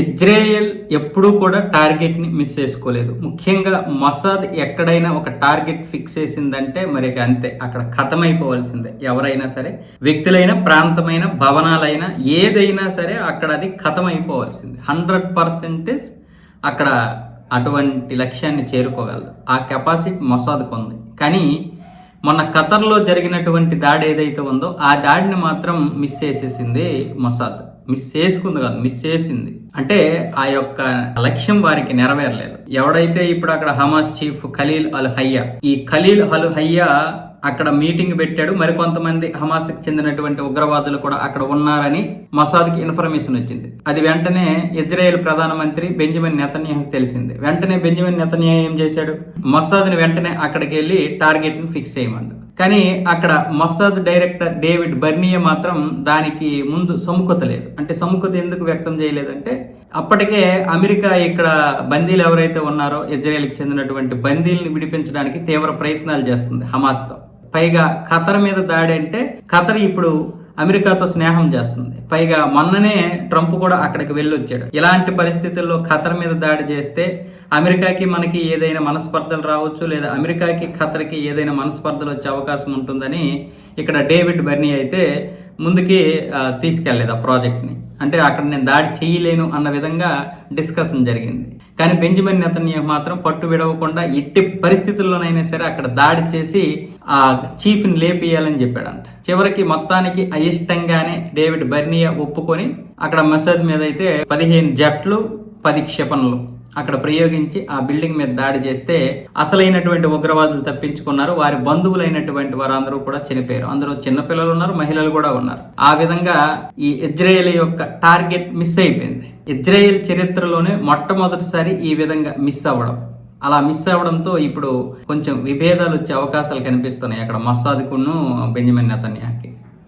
Israel ఎప్పుడూ కూడా టార్గెట్ని miss చేసుకోలేదు. ముఖ్యంగా మొసాద్ ఎక్కడైనా ఒక టార్గెట్ ఫిక్స్ చేసిందంటే మరి అంతే. అక్కడ ఖతమైపోవాల్సిందే ఎవరైనా సరే వ్యక్తులైన ప్రాంతమైన భవనాలైనా ఏదైనా సరే అక్కడ అది ఖతమైపోవాల్సిందే హండ్రెడ్ పర్సెంటేజ్ అక్కడ అటువంటి లక్ష్యాన్ని చేరుకోగలదు. ఆ కెపాసిటీ మొసాద్కు ఉంది. కానీ మొన్న ఖతర్లో జరిగినటువంటి దాడి ఏదైతే ఉందో ఆ దాడిని మాత్రం మిస్ చేసేసింది మొసాద్. మిస్ చేసుకుంది కాదు మిస్ చేసింది. అంటే ఆ యొక్క లక్ష్యం వారికి నెరవేరలేదు. ఎవడైతే ఇప్పుడు అక్కడ హమాస్ చీఫ్ ఖలీల్ అల్ హయ్యా ఈ ఖలీల్ అల్ హయ్యా అక్కడ మీటింగ్ పెట్టాడు మరికొంతమంది హమాస్కి చెందినటువంటి ఉగ్రవాదులు కూడా అక్కడ ఉన్నారని మసాద్కి ఇన్ఫర్మేషన్ వచ్చింది. అది వెంటనే ఇజ్రాయెల్ ప్రధానమంత్రి బెంజమిన్ నెతన్యాహుకి తెలిసింది. వెంటనే బెంజమిన్ నెతన్యాహు ఏం చేశాడు? మసాద్ని వెంటనే అక్కడికి వెళ్ళి టార్గెట్ని ఫిక్స్ చేయమండు కానీ అక్కడ మొసాద్ డైరెక్టర్ డేవిడ్ బర్నియా మాత్రం దానికి ముందు సముఖత లేదు. అంటే సముఖత ఎందుకు వ్యక్తం చేయలేదంటే అప్పటికే అమెరికా ఇక్కడ బందీలు ఎవరైతే ఉన్నారో ఇజ్రాయెల్కి చెందినటువంటి బందీల్ని విడిపించడానికి తీవ్ర ప్రయత్నాలు చేస్తుంది హమాస్తో. పైగా ఖతర్ మీద దాడి అంటే ఖతర్ ఇప్పుడు అమెరికాతో స్నేహం చేస్తుంది. పైగా మొన్ననే ట్రంప్ కూడా అక్కడికి వెళ్ళొచ్చాడు. ఇలాంటి పరిస్థితుల్లో ఖతర్ మీద దాడి చేస్తే అమెరికాకి మనకి ఏదైనా మనస్పర్ధలు రావచ్చు లేదా అమెరికాకి ఖతర్కి ఏదైనా మనస్పర్ధలు వచ్చే అవకాశం ఉంటుందని ఇక్కడ డేవిడ్ బర్నీ అయితే ముందుకి తీసుకెళ్ళేదు ఆ ప్రాజెక్ట్ని. అంటే అక్కడ నేను దాడి చేయలేను అన్న విధంగా డిస్కషన్ జరిగింది. కానీ బెంజమిన్ నెతన్యాహు మాత్రం పట్టు విడవకుండా ఎట్టి పరిస్థితుల్లోనైనా సరే అక్కడ దాడి చేసి ఆ చీఫ్ని లేపేయాలని చెప్పాడంట. చివరికి మొత్తానికి అయిష్టంగానే డేవిడ్ బర్నియా ఒప్పుకొని అక్కడ మసద్ మీద అయితే పదిహేను జట్లు పది క్షిపణులు అక్కడ ప్రయోగించి ఆ బిల్డింగ్ మీద దాడి చేస్తే అసలైనటువంటి ఉగ్రవాదులు తప్పించుకున్నారు. వారి బంధువులైనటువంటి వారందరూ కూడా చనిపోయారు. అందులో చిన్నపిల్లలు ఉన్నారు మహిళలు కూడా ఉన్నారు. ఆ విధంగా ఈ ఇజ్రాయెల్ యొక్క టార్గెట్ మిస్ అయిపోయింది. ఇజ్రాయెల్ చరిత్రలోనే మొట్టమొదటిసారి ఈ విధంగా మిస్ అవ్వడం. అలా మిస్ అవ్వడంతో ఇప్పుడు కొంచెం విభేదాలు వచ్చే అవకాశాలు కనిపిస్తున్నాయి. అక్కడ మసాద్కును బెంజమిన్ నెతన్యాకి